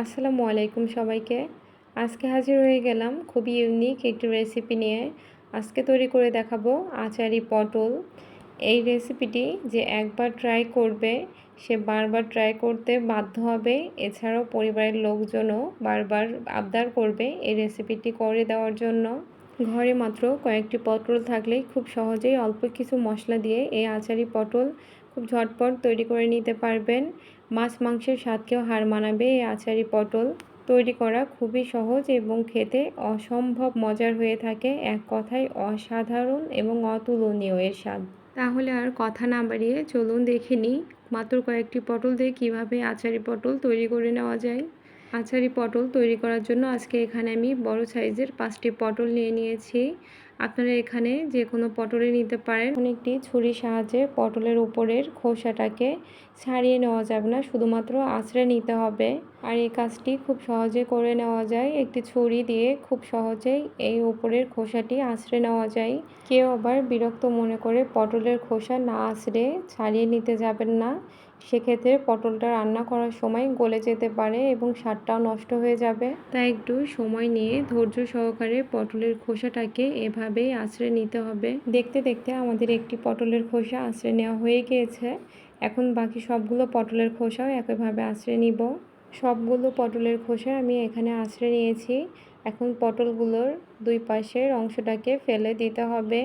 আসসালামু আলাইকুম সবাইকে। আজকে হাজির হয়ে গেলাম খুবই ইউনিক একটি রেসিপি নিয়ে। আজকে তৈরি করে দেখাবো আচারি পটল। এই রেসিপিটি যে একবার ট্রাই করবে, সে বারবার ট্রাই করতে বাধ্য হবে। এছাড়াও পরিবারের লোকজনও বারবার আবদার করবে এই রেসিপিটি করে দেওয়ার জন্য। ঘরে মাত্র কয়েকটি পটল থাকলেই খুব সহজেই অল্প কিছু মশলা দিয়ে এই আচারি পটল খুব ঝটপট তৈরি করে নিতে পারবেন। মাছ, মাংসের স্বাদকেও হার মানাবে। এই আচারি পটল তৈরি করা খুবই সহজ এবং খেতে অসম্ভব মজার হয়ে থাকে। এক কথায় অসাধারণ এবং অতুলনীয় এর স্বাদ। তাহলে আর কথা না বাড়িয়ে চলুন দেখে নিই মাত্র কয়েকটি পটল দিয়ে কীভাবে আচারি পটল তৈরি করে নেওয়া যায়। আচারি পটল তৈরি করার জন্য আজকে এখানে আমি বড় সাইজের পাঁচটি পটল নিয়ে নিয়েছি। আপনারা এখানে যে কোনো পটলে নিতে পারেন। একটি ছুরির সাহায্যে পটলের উপরের খোসাটাকে ছাড়িয়ে নেওয়া যাবে না, শুধুমাত্র আঁচড়ে নিতে হবে। আর এই কাজটি খুব সহজে করে নেওয়া যায়। একটি ছুরি দিয়ে খুব সহজেই এই উপরের খোসাটি আঁচড়ে নেওয়া যায়। কেউ আবার বিরক্ত মনে করে পটলের খোসা না আঁচড়ে ছাড়িয়ে নিতে যাবেন না। সেক্ষেত্রে পটলটা রান্না করার সময় গলে যেতে পারে এবং স্বাদটাও নষ্ট হয়ে যাবে। তাই একটু সময় নিয়ে ধৈর্য সহকারে পটলের খোসাটাকে এভাবেই আঁচড়ে নিতে হবে। দেখতে দেখতে আমাদের একটি পটলের খোসা আঁচড়ে নেওয়া হয়ে গিয়েছে। এখন বাকি সবগুলো পটলের খোসাও একইভাবে আঁচড়ে নিব। সবগুলো পটলের খোসা আমি এখানে আঁচড়ে নিয়েছি। এখন পটলগুলোর দুই পাশের অংশটাকে ফেলে দিতে হবে।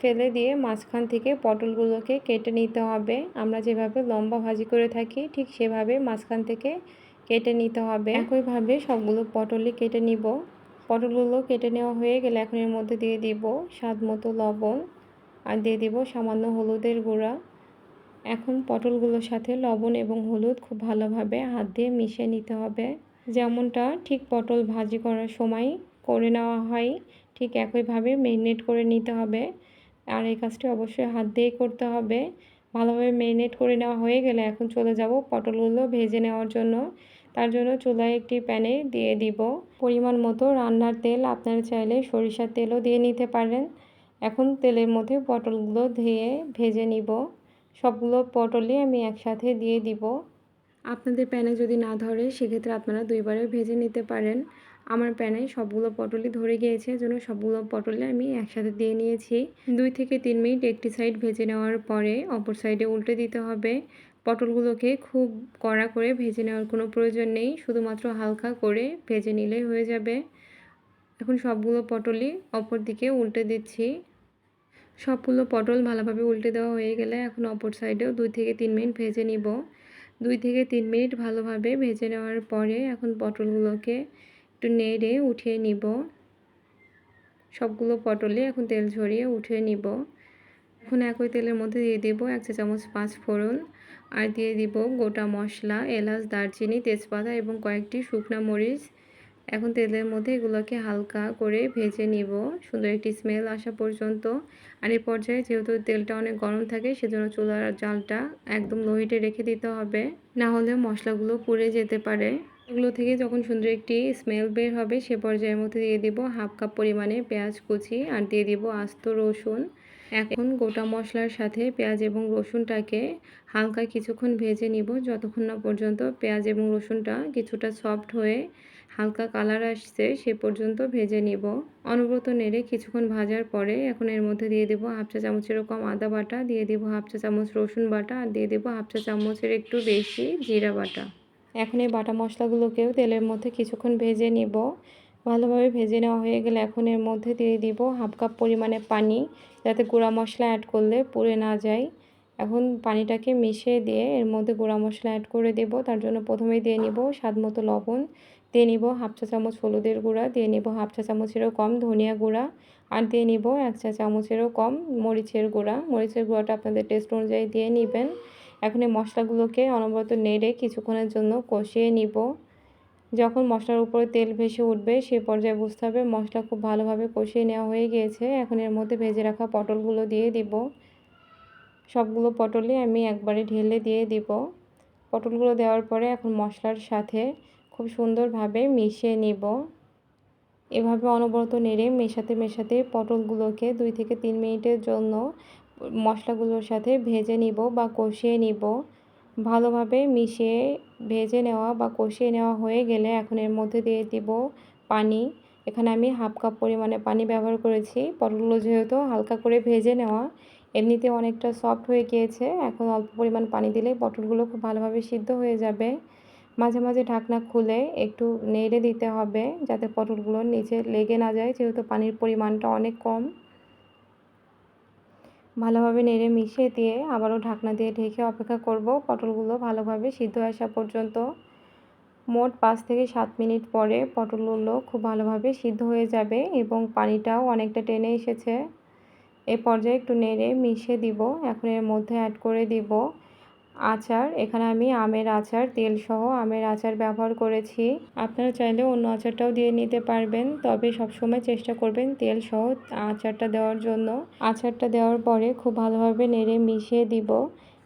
ফেলে দিয়ে মাঝখান থেকে পটলগুলোকে কেটে নিতে হবে। আমরা যেভাবে লম্বা ভাজি করে থাকি, ঠিক সেভাবে মাঝখান থেকে কেটে নিতে হবে। একইভাবে সবগুলো পটলই কেটে নিব। পটলগুলো কেটে নেওয়া হয়ে গেলে এখন এর মধ্যে দিয়ে দিব স্বাদ মতো লবণ আর দিয়ে দিব সামান্য হলুদের গুঁড়া। এখন পটলগুলোর সাথে লবণ এবং হলুদ খুব ভালোভাবে হাত দিয়ে মিশিয়ে নিতে হবে। যেমনটা ঠিক পটল ভাজি করার সময় করে নেওয়া হয়, ঠিক একইভাবে মেরিনেট করে নিতে হবে। আর এই কাজটি অবশ্যই হাত দিয়েই করতে হবে। ভালোভাবে মেরিনেট করে নেওয়া হয়ে গেলে এখন চলে যাব পটলগুলো ভেজে নেওয়ার জন্য। তার জন্য চুলায় একটি প্যানে দিয়ে দিব পরিমাণ মতো রান্নার তেল। আপনারা চাইলে সরিষার তেলও দিয়ে নিতে পারেন। এখন তেলের মধ্যে পটলগুলো ধুয়ে ভেজে নিব। সবগুলো পটলই আমি একসাথে দিয়ে দিব। আপনাদের প্যানে যদি না ধরে, সেক্ষেত্রে আপনারা দুইবারে ভেজে নিতে পারেন। আমার প্যানে সবগুলো পটলই ধরে গিয়েছে জন্য সবগুলো পটলে আমি একসাথে দিয়ে নিয়েছি। দুই থেকে তিন মিনিট একটি সাইড ভেজে নেওয়ার পরে অপর সাইডে উল্টে দিতে হবে। পটলগুলোকে খুব কড়া করে ভেজে নেওয়ার কোনো প্রয়োজন নেই, শুধুমাত্র হালকা করে ভেজে নিলেই হয়ে যাবে। এখন সবগুলো পটলই অপর দিকে উল্টে দিচ্ছি। সবগুলো পটল ভালোভাবে উল্টে দেওয়া হয়ে গেলে এখন অপর সাইডেও দুই থেকে তিন মিনিট ভেজে নিব। দুই থেকে তিন মিনিট ভালোভাবে ভেজে নেওয়ার পরে এখন পটলগুলোকে একটু নেড়ে উঠিয়ে নিব। সবগুলো পটলে এখন তেল ঝরিয়ে উঠিয়ে নিব। এখন একই তেলের মধ্যে দিয়ে দিব এক চা চামচ পাঁচ ফোড়ন আর দিয়ে দিব গোটা মশলা, এলাচ, দারচিনি, তেজপাতা এবং কয়েকটি শুকনা মরিচ এখন তেলের মধ্যে এগুলোকে হালকা করে ভেজে নিব। সুন্দর একটি স্মেল আসা পর্যন্ত। আর এই পর্যায়ে যেহেতু তেলটা অনেক গরম থাকে, সেজন্য চুলার জালটা একদম লোহিটে রেখে দিতে হবে। না হলে মশলাগুলো পুড়ে যেতে পারে। এগুলো থেকে যখন সুন্দর একটি স্মেল বের হবে, সে পর্যায়ের মধ্যে দিয়ে দিব হাফ কাপ পরিমাণে পেঁয়াজ কুচি আর দিয়ে দিব আস্ত রসুন। এখন গোটা মশলার সাথে পেঁয়াজ এবং রসুনটাকে হালকা কিছুক্ষণ ভেজে নিব। যতক্ষণ না পর্যন্ত পেঁয়াজ এবং রসুনটা কিছুটা সফট হয়ে হালকা কালার আসছে, সে পর্যন্ত ভেজে নিব। অনবরত নেড়ে কিছুক্ষণ ভাজার পরে এখন এর মধ্যে দিয়ে দেবো হাফ চা চামচের কম আদা বাটা, দিয়ে দেবো হাফ চা চামচ রসুন বাটা, আর দিয়ে দেবো হাফ চা চামচের একটু বেশি জিরা বাটা। এখন এই বাটা মশলাগুলোকেও তেলের মধ্যে কিছুক্ষণ ভেজে নিব। ভালোভাবে ভেজে নেওয়া হয়ে গেলে এখন এর মধ্যে দিয়ে দিব হাফ কাপ পরিমাণে পানি, যাতে গুঁড়া মশলা অ্যাড করলে পুড়ে না যায়। এখন পানিটাকে মিশিয়ে দিয়ে এর মধ্যে গুঁড়া মশলা অ্যাড করে দেব, তার জন্য প্রথমে দিয়ে নিব স্বাদ মতো লবণ। দিয়ে নিব হাফ চা চামচ হলুদের গুঁড়া, দিয়ে নিব হাফ চা চামচেরও কম ধনিয়া গুঁড়া আর দিয়ে নিব এক চা চামচেরও কম মরিচের গুঁড়া। মরিচের গুঁড়াটা আপনাদের টেস্ট অনুযায়ী দিয়ে নেবেন। এখন এই মশলাগুলোকে অনবরত নেড়ে কিছুক্ষণের জন্য কষিয়ে নিব। যখন মশলার উপরে তেল ভেসে উঠবে সে পর্যায়ে বুঝতে হবে মশলা খুব ভালোভাবে কষিয়ে নেওয়া হয়ে গিয়েছে। এখন এর মধ্যে ভেজে রাখা পটলগুলো দিয়ে দিব। সবগুলো পটলই আমি একবারে ঢেলে দিয়ে দিব। পটলগুলো দেওয়ার পরে এখন মশলার সাথে খুব সুন্দরভাবে মিশিয়ে নিব। এভাবে অনবরত নেড়ে মেশাতে মেশাতে পটলগুলোকে দুই থেকে তিন মিনিটের জন্য মশলাগুলোর সাথে ভেজে নিব বা কষিয়ে নিব। ভালোভাবে মিশিয়ে ভেজে নেওয়া বা কষিয়ে নেওয়া হয়ে গেলে এখন এর মধ্যে দিয়ে দিব পানি। এখানে আমি হাফ কাপ পরিমাণে পানি ব্যবহার করেছি। পটলগুলো যেহেতু হালকা করে ভেজে নেওয়া, এমনিতে অনেকটা সফট হয়ে গিয়েছে। এখন অল্প পরিমাণ পানি দিলেই পটলগুলো খুব ভালোভাবে সিদ্ধ হয়ে যাবে। মাঝে মাঝে ঢাকনা খুলে একটু নেড়ে দিতে হবে যাতে পটলগুলো নিচে লেগে না যায়, যেহেতু পানির পরিমাণটা অনেক কম। ভালোভাবে নেড়ে মিশিয়ে দিয়ে আবারও ঢাকনা দিয়ে ঢেকে অপেক্ষা করব পটলগুলো ভালোভাবে সিদ্ধ আসা পর্যন্ত। মোট পাঁচ থেকে সাত মিনিট পরে পটলগুলো খুব ভালোভাবে সিদ্ধ হয়ে যাবে এবং পানিটাও অনেকটা টেনে এসেছে। এ পর্যায়ে একটু নেড়ে মিশিয়ে দিব, এখন এর মধ্যে অ্যাড করে দিব। আচার, এখানে আমি আমের আচার তেল সহ আমের আচার ব্যবহার করেছি। আপনারা চাইলে অন্য আচারটাও দিয়ে নিতে পারবেন, তবে সবসময় চেষ্টা করবেন তেল সহ আচারটা দেওয়ার জন্য। আচারটা দেওয়ার পরে খুব ভালোভাবে নেড়ে মিশিয়ে দিব।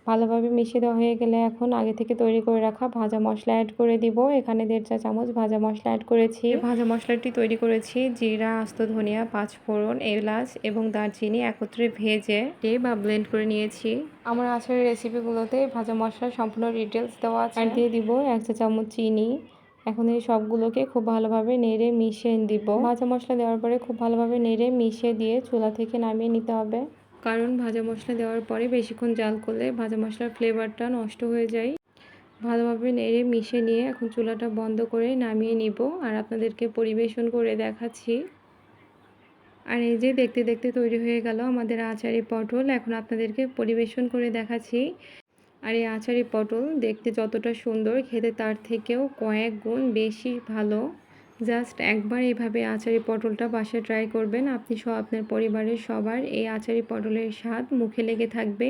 ভালোভাবে মিশিয়ে দেওয়া হয়ে গেলে এখন আগে থেকে তৈরি করে রাখা ভাজা মশলা অ্যাড করে দিব। এখানে দেড় চা চামচ ভাজা মশলা অ্যাড করেছি। ভাজা মশলাটি তৈরি করেছি জিরা আস্ত ধনিয়া পাঁচফোড়ন এলাচ এবং দারচিনি একত্রে ভেজে বা ব্লেন্ড করে নিয়েছি। আমার আচারের রেসিপিগুলোতে ভাজা মশলার সম্পূর্ণ ডিটেলস দেওয়া আছে। আর দিয়ে দিব এক চা চামচ চিনি। এখন এই সবগুলোকে খুব ভালোভাবে নেড়ে মিশিয়ে দিব ভাজা মশলা দেওয়ার পরে খুব ভালোভাবে নেড়ে মিশিয়ে দিয়ে চুলা থেকে নামিয়ে নিতে হবে। কারণ ভাজা মশলা দেওয়ার পরে বেশিক্ষণ জাল করলে ভাজা মশলার ফ্লেভারটা নষ্ট হয়ে যায়। ভালোভাবে নেড়ে মিশে নিয়ে এখন চুলাটা বন্ধ করে নামিয়ে নিব আর আপনাদেরকে পরিবেশন করে দেখাচ্ছি। আর এই যে দেখতে দেখতে তৈরি হয়ে গেল আমাদের আচারি পটল, এখন আপনাদেরকে পরিবেশন করে দেখাচ্ছি। আর এই আচারি পটল দেখতে যতটা সুন্দর, খেতে তার থেকেও কয়েক গুণ বেশি ভালো। জাস্ট একবার এইভাবে আচারি পটলটা বাসায় ট্রাই করবেন। আপনি সব আপনার পরিবারের সবার এই আচারি পটলের স্বাদ মুখে লেগে থাকবে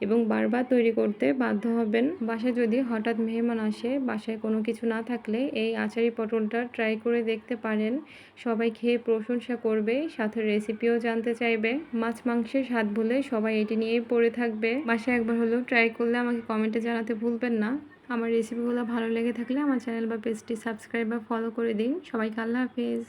এবং বারবার তৈরি করতে বাধ্য হবেন। বাসায় যদি হঠাৎ মেহমান আসে, বাসায় কোনো কিছু না থাকলে এই আচারি পটলটা ট্রাই করে দেখতে পারেন। সবাই খেয়ে প্রশংসা করবে, সাথে রেসিপিও জানতে চাইবে। মাছ মাংসের স্বাদ ভুলে সবাই এটি নিয়েই পড়ে থাকবে। বাসায় একবার হলেও ট্রাই করলে আমাকে কমেন্টে জানাতে ভুলবেন না। আমার রেসিপিগুলো ভালো লেগে থাকলে আমার চ্যানেল বা পেজটি সাবস্ক্রাইব বা ফলো করে দিন। সবাইকে আল্লাহ হাফেজ।